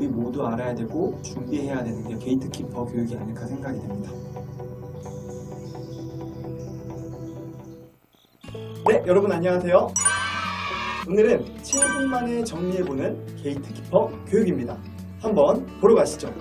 우리 모두 알아야 되고 준비해야 되는 게 게이트키퍼 교육이 아닐까 생각이 됩니다. 네, 여러분 안녕하세요. 오늘은 7분 만에 정리해보는 게이트키퍼 교육입니다. 한번 보러 가시죠.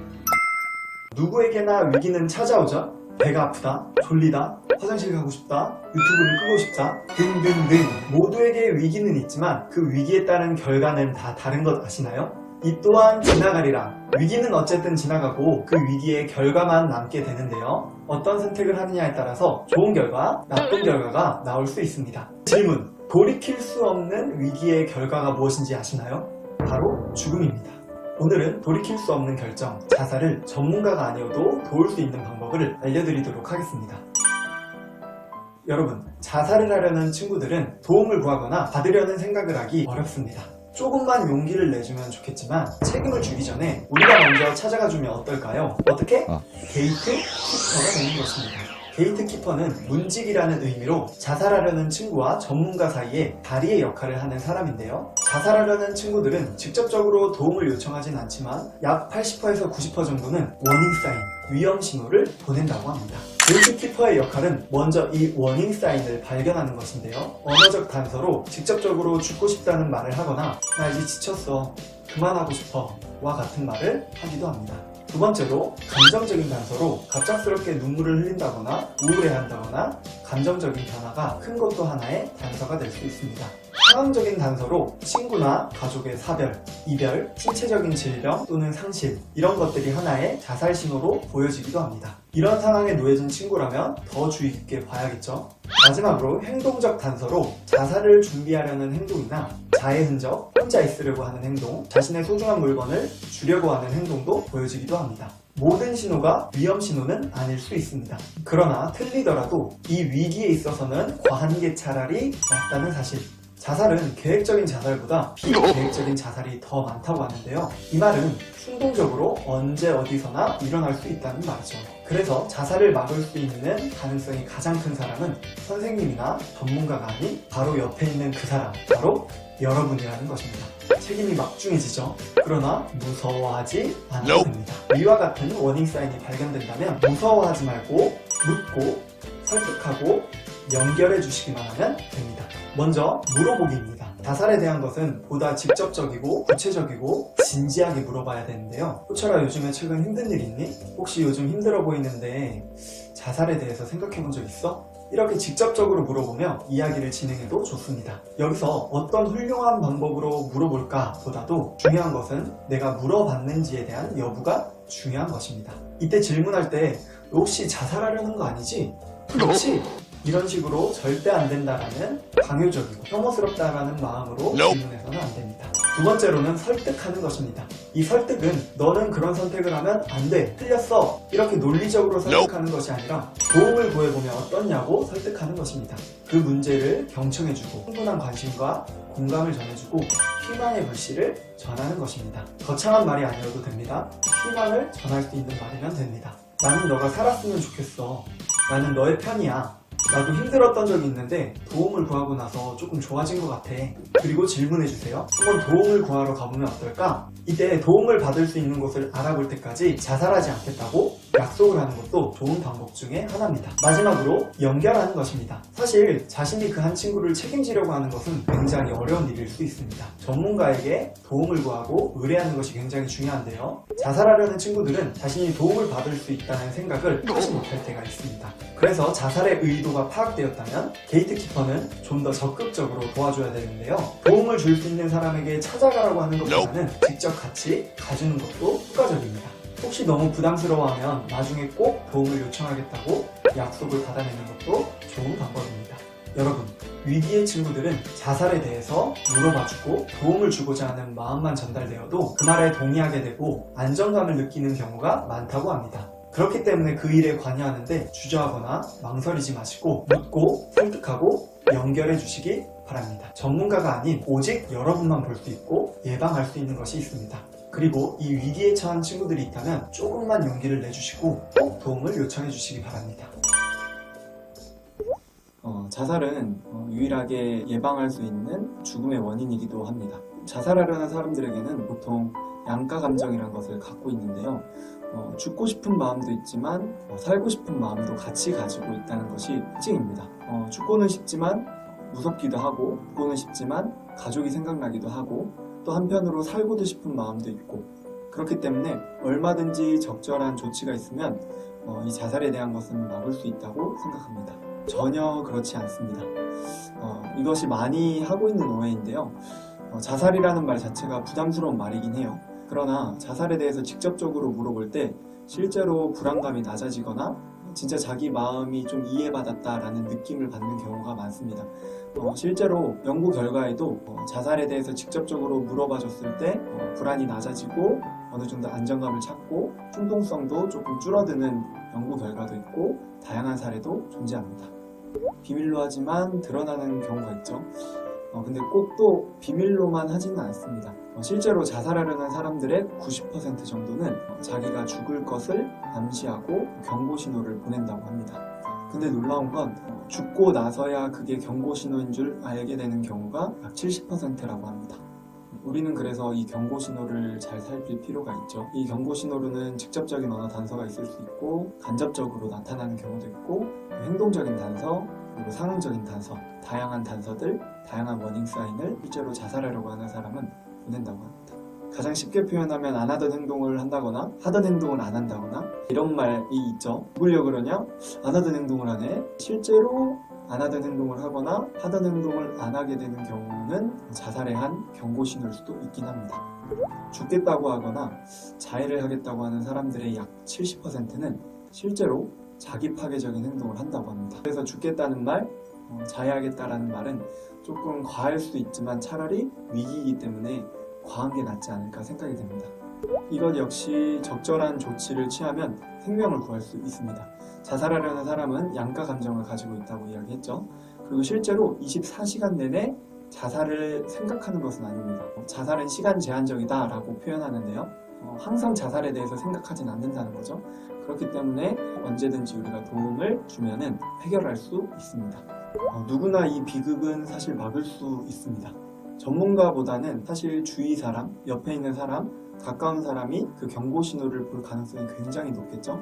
누구에게나 위기는 찾아오죠. 배가 아프다, 졸리다, 화장실 가고 싶다, 유튜브를 끄고 싶다 등등등 모두에게 위기는 있지만 그 위기에 따른 결과는 다 다른 것 아시나요? 이 또한 지나가리라. 위기는 어쨌든 지나가고 그 위기의 결과만 남게 되는데요. 어떤 선택을 하느냐에 따라서 좋은 결과, 나쁜 결과가 나올 수 있습니다. 질문. 돌이킬 수 없는 위기의 결과가 무엇인지 아시나요? 바로 죽음입니다. 오늘은 돌이킬 수 없는 결정, 자살을 전문가가 아니어도 도울 수 있는 방법을 알려드리도록 하겠습니다. 여러분, 자살을 하려는 친구들은 도움을 구하거나 받으려는 생각을 하기 어렵습니다. 조금만 용기를 내주면 좋겠지만 책임을 주기 전에 우리가 먼저 찾아가 주면 어떨까요? 어떻게? 아. 게이트 키퍼가 되는 것입니다. 게이트 키퍼는 문직이라는 의미로 자살하려는 친구와 전문가 사이에 다리의 역할을 하는 사람인데요. 자살하려는 친구들은 직접적으로 도움을 요청하진 않지만 약 80%에서 90% 정도는 워닝 사인, 위험 신호를 보낸다고 합니다. 게이트 키퍼의 역할은 먼저 이 워닝 사인을 발견하는 것인데요. 언어적 단서로 직접적으로 죽고 싶다는 말을 하거나 나 이제 지쳤어, 그만하고 싶어 와 같은 말을 하기도 합니다. 두 번째로 감정적인 단서로 갑작스럽게 눈물을 흘린다거나 우울해한다거나 감정적인 변화가 큰 것도 하나의 단서가 될 수 있습니다. 상황적인 단서로 친구나 가족의 사별, 이별, 신체적인 질병 또는 상실 이런 것들이 하나의 자살 신호로 보여지기도 합니다. 이런 상황에 놓여진 친구라면 더 주의 깊게 봐야겠죠. 마지막으로 행동적 단서로 자살을 준비하려는 행동이나 자해 흔적, 혼자 있으려고 하는 행동, 자신의 소중한 물건을 주려고 하는 행동도 보여지기도 합니다. 모든 신호가 위험 신호는 아닐 수 있습니다. 그러나 틀리더라도 이 위기에 있어서는 과한 게 차라리 낫다는 사실. 자살은 계획적인 자살보다 비계획적인 자살이 더 많다고 하는데요. 이 말은 충동적으로 언제 어디서나 일어날 수 있다는 말이죠. 그래서 자살을 막을 수 있는 가능성이 가장 큰 사람은 선생님이나 전문가가 아닌 바로 옆에 있는 그 사람, 바로 여러분이라는 것입니다. 책임이 막중해지죠. 그러나 무서워하지 않아도 됩니다. 위와 같은 워닝 사인이 발견된다면 무서워하지 말고 묻고 설득하고 연결해 주시기만 하면 됩니다. 먼저 물어보기입니다. 자살에 대한 것은 보다 직접적이고 구체적이고 진지하게 물어봐야 되는데요. 호철아 요즘에 최근 힘든 일 있니? 혹시 요즘 힘들어 보이는데 자살에 대해서 생각해 본 적 있어? 이렇게 직접적으로 물어보며 이야기를 진행해도 좋습니다. 여기서 어떤 훌륭한 방법으로 물어볼까 보다도 중요한 것은 내가 물어봤는지에 대한 여부가 중요한 것입니다. 이때 질문할 때 혹시 자살하려는 거 아니지? 그렇지? 이런 식으로 절대 안 된다라는 강요적이고 혐오스럽다라는 마음으로 질문해서는 안 됩니다. 두 번째로는 설득하는 것입니다. 이 설득은 너는 그런 선택을 하면 안 돼. 틀렸어. 이렇게 논리적으로 설득하는 것이 아니라 도움을 구해보면 어떻냐고 설득하는 것입니다. 그 문제를 경청해주고 충분한 관심과 공감을 전해주고 희망의 불씨를 전하는 것입니다. 거창한 말이 아니어도 됩니다. 희망을 전할 수 있는 말이면 됩니다. 나는 너가 살았으면 좋겠어. 나는 너의 편이야. 나도 힘들었던 적이 있는데 도움을 구하고 나서 조금 좋아진 것 같아. 그리고 질문해주세요. 한번 도움을 구하러 가보면 어떨까? 이때 도움을 받을 수 있는 곳을 알아볼 때까지 자살하지 않겠다고 약속을 하는 것도 좋은 방법 중에 하나입니다. 마지막으로 연결하는 것입니다. 사실 자신이 그 한 친구를 책임지려고 하는 것은 굉장히 어려운 일일 수 있습니다. 전문가에게 도움을 구하고 의뢰하는 것이 굉장히 중요한데요. 자살하려는 친구들은 자신이 도움을 받을 수 있다는 생각을 하지 못할 때가 있습니다. 그래서 자살의 의도가 파악되었다면 게이트키퍼는 좀 더 적극적으로 도와줘야 되는데요. 도움을 줄 수 있는 사람에게 찾아가라고 하는 것보다는 직접 같이 가주는 것도 효과적입니다. 혹시 너무 부담스러워하면 나중에 꼭 도움을 요청하겠다고 약속을 받아내는 것도 좋은 방법입니다. 여러분, 위기의 친구들은 자살에 대해서 물어봐주고 도움을 주고자 하는 마음만 전달되어도 그 말에 동의하게 되고 안정감을 느끼는 경우가 많다고 합니다. 그렇기 때문에 그 일에 관여하는데 주저하거나 망설이지 마시고 묻고 설득하고 연결해 주시기 바랍니다. 전문가가 아닌 오직 여러분만 볼 수 있고 예방할 수 있는 것이 있습니다. 그리고 이 위기에 처한 친구들이 있다면 조금만 용기를 내주시고 꼭 도움을 요청해 주시기 바랍니다. 어, 자살은 어, 유일하게 예방할 수 있는 죽음의 원인이기도 합니다. 자살하려는 사람들에게는 보통 양가 감정이라는 것을 갖고 있는데요. 어, 죽고 싶은 마음도 있지만 어, 살고 싶은 마음도 같이 가지고 있다는 것이 특징입니다. 어, 죽고는 싶지만 무섭기도 하고 죽고는 싶지만 가족이 생각나기도 하고 또 한편으로 살고도 싶은 마음도 있고 그렇기 때문에 얼마든지 적절한 조치가 있으면 어, 이 자살에 대한 것은 막을 수 있다고 생각합니다. 전혀 그렇지 않습니다. 어, 이것이 많이 하고 있는 오해인데요. 어, 자살이라는 말 자체가 부담스러운 말이긴 해요. 그러나 자살에 대해서 직접적으로 물어볼 때 실제로 불안감이 낮아지거나 진짜 자기 마음이 좀 이해받았다라는 느낌을 받는 경우가 많습니다. 어, 실제로 연구 결과에도 어, 자살에 대해서 직접적으로 물어봐줬을 때 어, 불안이 낮아지고 어느 정도 안정감을 찾고 충동성도 조금 줄어드는 연구 결과도 있고 다양한 사례도 존재합니다. 비밀로 하지만 드러나는 경우가 있죠. 어, 근데 꼭 또 비밀로만 하지는 않습니다. 어, 실제로 자살하려는 사람들의 90% 정도는 어, 자기가 죽을 것을 암시하고 경고 신호를 보낸다고 합니다. 근데 놀라운 건 어, 죽고 나서야 그게 경고 신호인 줄 알게 되는 경우가 약 70%라고 합니다. 우리는 그래서 이 경고 신호를 잘 살필 필요가 있죠. 이 경고 신호로는 직접적인 언어 단서가 있을 수 있고 간접적으로 나타나는 경우도 있고 행동적인 단서 그리고 상응적인 단서, 다양한 단서들, 다양한 워닝 사인을 실제로 자살하려고 하는 사람은 보낸다고 합니다. 가장 쉽게 표현하면 안 하던 행동을 한다거나 하던 행동을 안 한다거나 이런 말이 있죠. 누구려 그러냐? 안 하던 행동을 하네. 실제로 안 하던 행동을 하거나 하던 행동을 안 하게 되는 경우는 자살의 한 경고 신호일 수도 있긴 합니다. 죽겠다고 하거나 자해를 하겠다고 하는 사람들의 약 70%는 실제로 자기 파괴적인 행동을 한다고 합니다. 그래서 죽겠다는 말, 어, 자해하겠다라는 말은 조금 과할 수도 있지만 차라리 위기이기 때문에 과한 게 낫지 않을까 생각이 됩니다. 이것 역시 적절한 조치를 취하면 생명을 구할 수 있습니다. 자살하려는 사람은 양가 감정을 가지고 있다고 이야기했죠. 그리고 실제로 24시간 내내 자살을 생각하는 것은 아닙니다. 자살은 시간 제한적이다라고 표현하는데요. 어, 항상 자살에 대해서 생각하진 않는다는 거죠. 그렇기 때문에 언제든지 우리가 도움을 주면은 해결할 수 있습니다. 어, 누구나 이 비극은 사실 막을 수 있습니다. 전문가보다는 사실 주위 사람, 옆에 있는 사람, 가까운 사람이 그 경고 신호를 볼 가능성이 굉장히 높겠죠.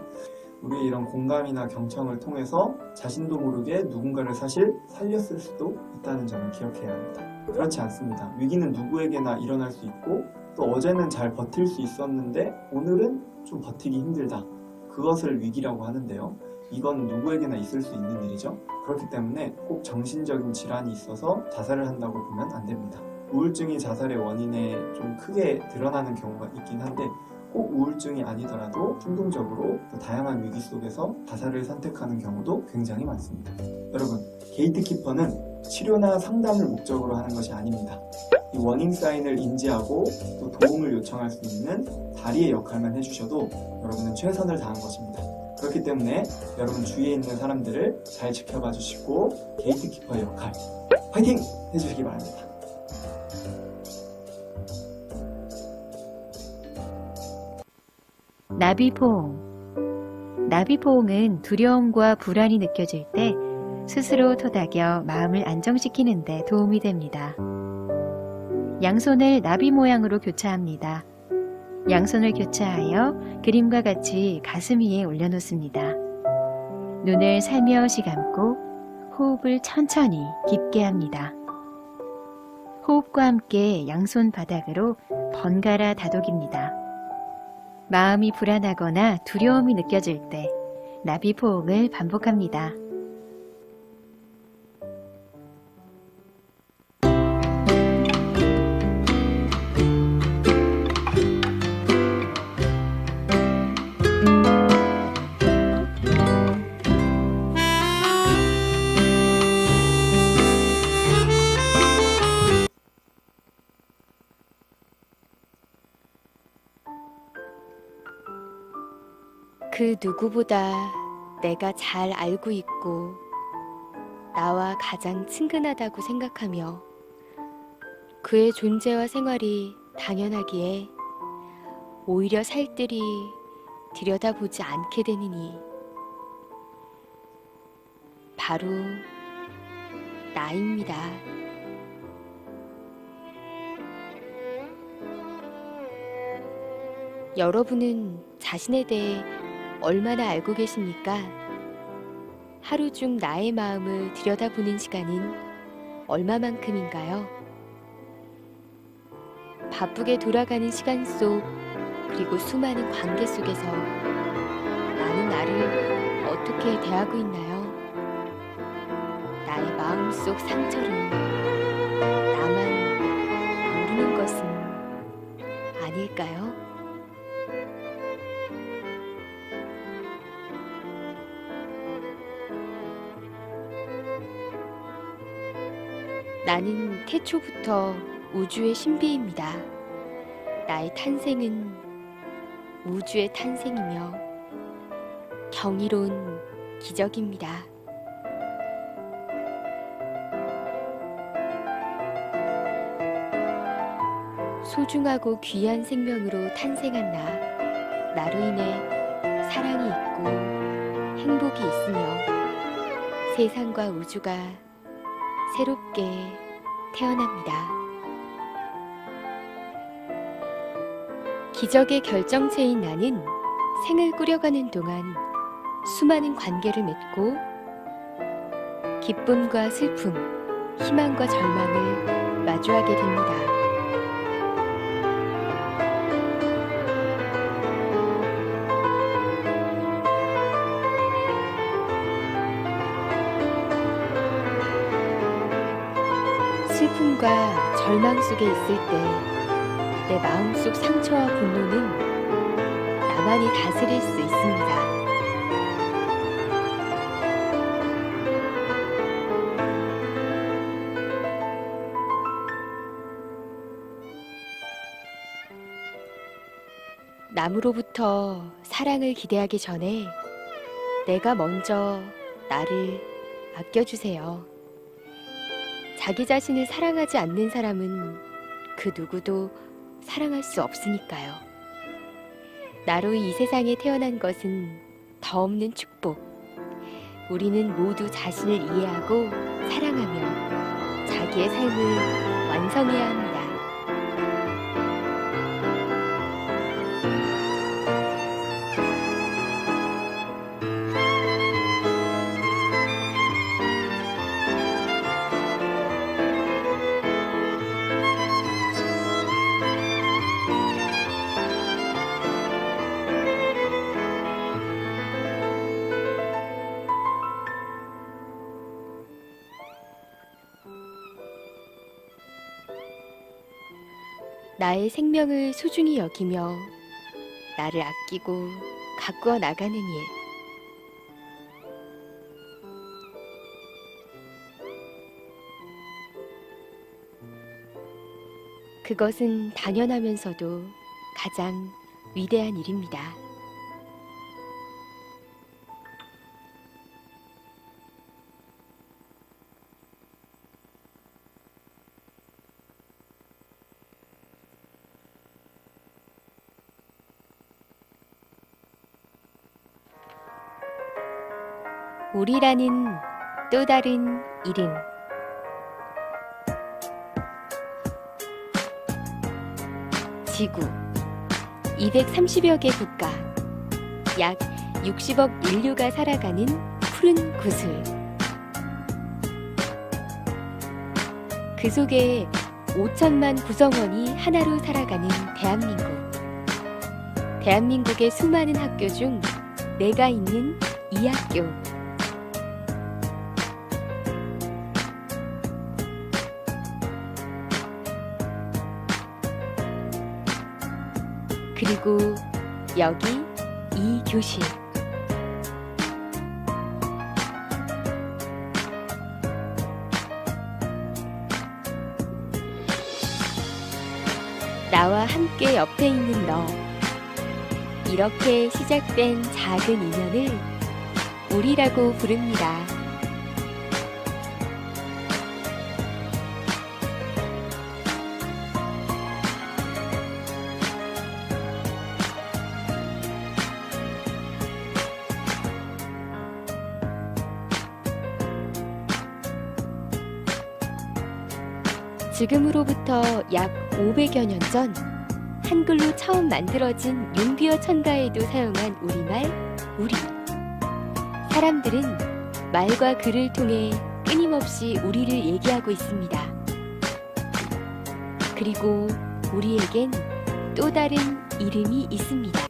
우리의 이런 공감이나 경청을 통해서 자신도 모르게 누군가를 사실 살렸을 수도 있다는 점을 기억해야 합니다. 그렇지 않습니다. 위기는 누구에게나 일어날 수 있고 또 어제는 잘 버틸 수 있었는데 오늘은 좀 버티기 힘들다. 그것을 위기라고 하는데요. 이건 누구에게나 있을 수 있는 일이죠. 그렇기 때문에 꼭 정신적인 질환이 있어서 자살을 한다고 보면 안 됩니다. 우울증이 자살의 원인에 좀 크게 드러나는 경우가 있긴 한데 꼭 우울증이 아니더라도 충동적으로 또 다양한 위기 속에서 자살을 선택하는 경우도 굉장히 많습니다. 여러분, 게이트키퍼는 치료나 상담을 목적으로 하는 것이 아닙니다. 이 워닝 사인을 인지하고 또 도움을 요청할 수 있는 다리의 역할만 해주셔도 여러분은 최선을 다한 것입니다. 그렇기 때문에 여러분 주위에 있는 사람들을 잘 지켜봐 주시고 게이트키퍼의 역할 화이팅 해주시기 바랍니다. 나비포옹. 나비포옹은 두려움과 불안이 느껴질 때 스스로 토닥여 마음을 안정시키는 데 도움이 됩니다. 양손을 나비 모양으로 교차합니다. 양손을 교차하여 그림과 같이 가슴 위에 올려놓습니다. 눈을 살며시 감고 호흡을 천천히 깊게 합니다. 호흡과 함께 양손 바닥으로 번갈아 다독입니다. 마음이 불안하거나 두려움이 느껴질 때 나비 포옹을 반복합니다. 그 누구보다 내가 잘 알고 있고 나와 가장 친근하다고 생각하며 그의 존재와 생활이 당연하기에 오히려 살뜰히 들여다보지 않게 되느니 바로 나입니다. 여러분은 자신에 대해 얼마나 알고 계십니까? 하루 중 나의 마음을 들여다보는 시간은 얼마만큼인가요? 바쁘게 돌아가는 시간 속 그리고 수많은 관계 속에서 나는 나를 어떻게 대하고 있나요? 나의 마음속 상처를 나만 모르는 것은 아닐까요? 나는 태초부터 우주의 신비입니다. 나의 탄생은 우주의 탄생이며 경이로운 기적입니다. 소중하고 귀한 생명으로 탄생한 나, 나로 인해 사랑이 있고 행복이 있으며 세상과 우주가 새롭게 태어납니다. 기적의 결정체인 나는 생을 꾸려가는 동안 수많은 관계를 맺고 기쁨과 슬픔, 희망과 절망을 마주하게 됩니다. 슬픔과 절망 속에 있을 때 내 마음속 상처와 분노는 나만이 다스릴 수 있습니다. 남으로부터 사랑을 기대하기 전에 내가 먼저 나를 아껴주세요. 자기 자신을 사랑하지 않는 사람은 그 누구도 사랑할 수 없으니까요. 나로 이 세상에 태어난 것은 더 없는 축복. 우리는 모두 자신을 이해하고 사랑하며 자기의 삶을 완성해야 합니다. 나의 생명을 소중히 여기며 나를 아끼고 가꾸어 나가는 일. 그것은 당연하면서도 가장 위대한 일입니다. 우리라는 또 다른 이름. 지구 230여 개 국가 약 60억 인류가 살아가는 푸른 구슬. 그 속에 5천만 구성원이 하나로 살아가는 대한민국. 대한민국의 수많은 학교 중 내가 있는 이 학교 그리고 여기 이 교실. 나와 함께 옆에 있는 너. 이렇게 시작된 작은 인연을 우리라고 부릅니다. 지금으로부터 약 500여 년 전 한글로 처음 만들어진 용비어 천가에도 사용한 우리말 우리. 사람들은 말과 글을 통해 끊임없이 우리를 얘기하고 있습니다. 그리고 우리에겐 또 다른 이름이 있습니다.